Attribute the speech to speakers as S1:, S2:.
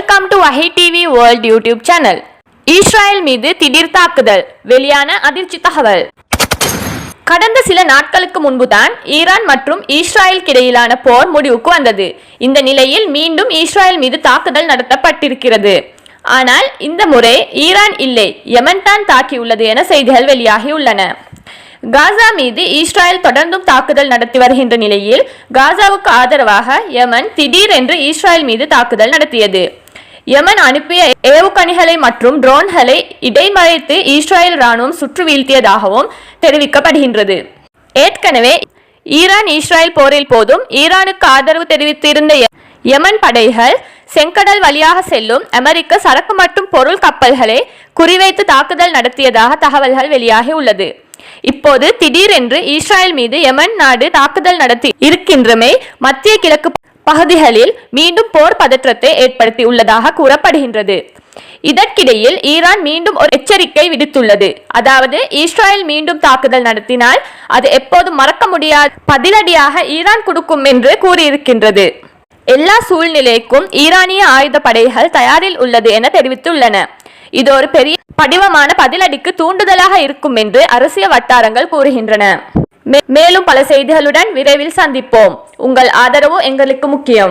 S1: Welcome to Ahi TV world YouTube channel Israel மீது திடீர் தாக்குதல். வெளியான அதிர்ச்சி தகவல். கடந்த சில நாட்களுக்கு முன்புதான் ஈரான் மற்றும் இஸ்ராயலுக்கு இடையிலான போர் முடிவுக்கு வந்தது. இந்த நிலையில் மீண்டும் இஸ்ரேல் மீது தாக்குதல் நடத்தப்பட்டிருக்கிறது. ஆனால் இந்த முறை ஈரான் இல்லை யமன் தான் தாக்கியுள்ளது என செய்திகள் வெளியாகியுள்ளன. காசா மீது இஸ்ரேல் தொடர்ந்தும் தாக்குதல் நடத்தி வருகின்ற நிலையில் காசாவுக்கு ஆதரவாக யமன் திடீரென்று இஸ்ரேல் மீது தாக்குதல் நடத்தியது. யமன் அனுப்பிய ஏவுகணைகளை மற்றும் ட்ரோன்களை இடைமறைத்து இஸ்ரேல் ராணுவம் சுற்று வீழ்த்தியதாகவும் தெரிவிக்கப்படுகின்றது. ஏற்கனவே ஈரான் இஸ்ரேல் போரில் போதும் ஈரானுக்கு ஆதரவு தெரிவித்திருந்த யமன் படைகள் செங்கடல் வழியாக செல்லும் அமெரிக்க சரக்கு மற்றும் பொருள் கப்பல்களை குறிவைத்து தாக்குதல் நடத்தியதாக தகவல்கள் வெளியாகி உள்ளது. இப்போது திடீரென்று இஸ்ரேல் மீது யமன் நாடு தாக்குதல் நடத்தி இருக்கின்றமை மத்திய கிழக்கு பகுதிகளில் மீண்டும் போர் பதற்றத்தை ஏற்படுத்தி உள்ளதாக கூறப்படுகின்றது. இதற்கிடையில் ஈரான் மீண்டும் ஒரு எச்சரிக்கை விடுத்துள்ளது. அதாவது இஸ்ரேல் மீண்டும் தாக்குதல் நடத்தினால் அது எப்போதும் மறக்க முடியாத பதிலடியாக ஈரான் கொடுக்கும் என்று கூறியிருக்கின்றது. எல்லா சூழ்நிலைக்கும் ஈரானிய ஆயுத படைகள் தயாரில் உள்ளது என தெரிவித்துள்ளன. இது ஒரு பெரிய படிவமான பதிலடிக்கு தூண்டுதலாக இருக்கும் என்று அரசியல் வட்டாரங்கள் கூறுகின்றன. மேலும் பல செய்திகளுடன் விரைவில் சந்திப்போம். உங்கள் ஆதரவு எங்களுக்கு முக்கியம்.